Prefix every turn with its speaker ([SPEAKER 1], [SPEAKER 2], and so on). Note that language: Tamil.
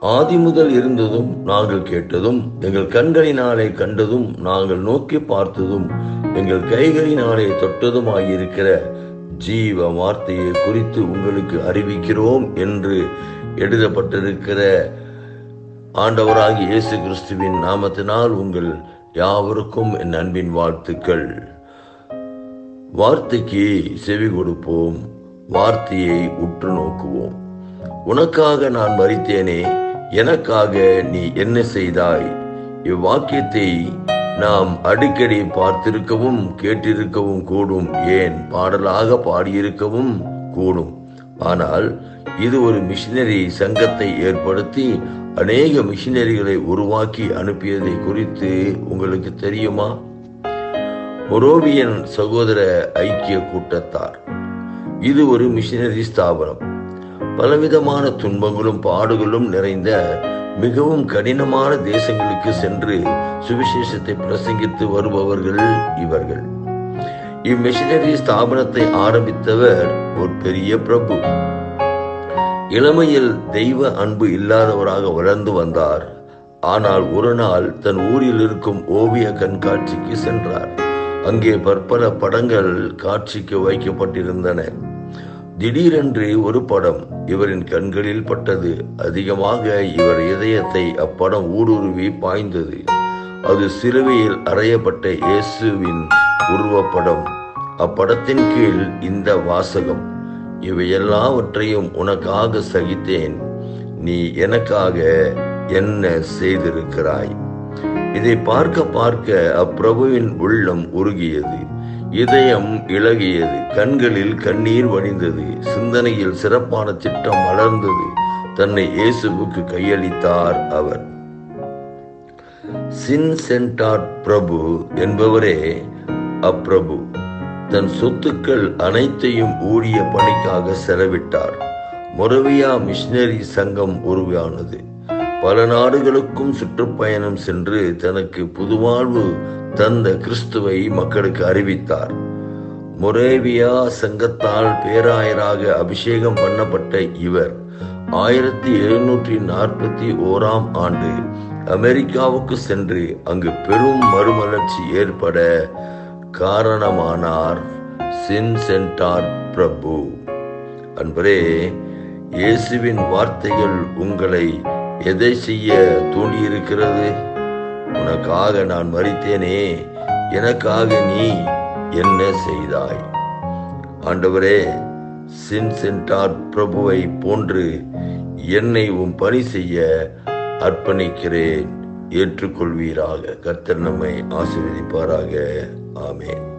[SPEAKER 1] ஆதி முதல் இருந்ததும் நாங்கள் கேட்டதும் எங்கள் கண்களினாலே கண்டதும் நாங்கள் நோக்கி பார்த்ததும் எங்கள் கைகளினாலே தொட்டதுமாயிருக்கிற ஜீவ வார்த்தையை குறித்து உங்களுக்கு அறிவிக்கிறோம் என்று எழுதப்பட்டிருக்கிற ஆண்டவராகி இயேசு கிறிஸ்துவின் நாமத்தினால் உங்கள் யாவருக்கும் என் அன்பின் வாழ்த்துக்கள். வார்த்தைக்கு செவி கொடுப்போம் வார்த்தையை உற்று நோக்குவோம். உனக்காக நான் மறித்தேனே எனக்காக நீ என்ன செய்தாய்? இவ்வாக்கியத்தை நாம் அடிக்கடி பார்த்திருக்கவும் கேட்டிருக்கவும் கூடும். ஏன்? பாடலாக பாடியிருக்கவும் கூடும். ஆனால் இது ஒரு மிஷினரி சங்கத்தை ஏற்படுத்தி அநேக மிஷினரிகளை உருவாக்கி அனுப்பியதை குறித்து உங்களுக்கு தெரியுமா? மொரோவியன் சகோதர ஐக்கிய கூட்டத்தார். இது ஒரு மிஷினரி ஸ்தாபனம். பலவிதமான துன்பங்களும் பாடுகளும் நிறைந்த மிகவும் கடினமான தேசங்களுக்கு சென்று சுவிசேஷத்தை பிரசங்கித்து வருபவர்கள் இவர்கள். இம்மிஷனரி ஸ்தாபனத்தை ஆரம்பித்தவர் ஒரு பெரிய பிரபு. இளமையில் தெய்வ அன்பு இல்லாதவராக வளர்ந்து வந்தார். ஆனால் ஒரு நாள் தன் ஊரில் இருக்கும் ஓவிய கண்காட்சிக்கு சென்றார். அங்கே பற்பல படங்கள் காட்சிக்கு வைக்கப்பட்டிருந்தன. திடீரென்று ஒரு படம் இவரின் கண்களில் பட்டது. அதிகமாக இவர் இதயத்தை அப்படம் ஊடுருவி பாய்ந்தது. அது சிலுவையில் அறையப்பட்ட இயேசுவின் உருவப்படம். அப்படத்தின் கீழ் இந்த வாசகம். இவையெல்லாவற்றையும் உனக்காக சகித்தேன். நீ எனக்காக என்ன செய்திருக்கிறாய்? இதை பார்க்க பார்க்க அப்பிரபுவின் உள்ளம் உருகியது. இதயம் இளகியது. கண்களில் கண்ணீர் வடிந்தது. சிந்தனையில் சிறப்பான திட்டம் மலர்ந்தது. தன்னை இயேசுவுக்கு கையளித்தார் அவர். சின் சென்டார் பிரபு என்பவரே அப்பிரபு. தன் சொத்துக்கள் அனைத்தையும் ஊழிய பணிக்காக செலவிட்டார். மொரவியா மிஷினரி சங்கம் உருவானது. பல நாடுகளுக்கும் சுற்றுப்பயணம் சென்று தனக்கு புதுவாழ்வு தந்த கிறிஸ்துவை மக்களுக்கு அறிவித்தார். மொரேவியா சங்கத்தால் பேராயராக அபிஷேகம் பண்ணப்பட்ட இவர் ஆயிரத்தி எழுநூற்றி நாற்பத்தி ஓராம் ஆண்டு அமெரிக்காவுக்கு சென்று அங்கு பெரும் மறுமலர்ச்சி ஏற்பட காரணமானார் சின்சென்டார் பிரபு. அன்பரே இயேசுவின் வார்த்தைகள் உங்களை எதை செய்ய தூண்டியிருக்கிறது? உனக்காக நான் மறித்தேனே எனக்காக நீ என்ன செய்தாய்? ஆண்டவரே சின்சென்டார் பிரபுவை போன்று என்னை உன் பணி செய்ய அர்ப்பணிக்கிறேன். ஏற்றுக்கொள்வீராக. கர்த்தர் நம்மை ஆசீர்வதிப்பாராக. ஆமேன்.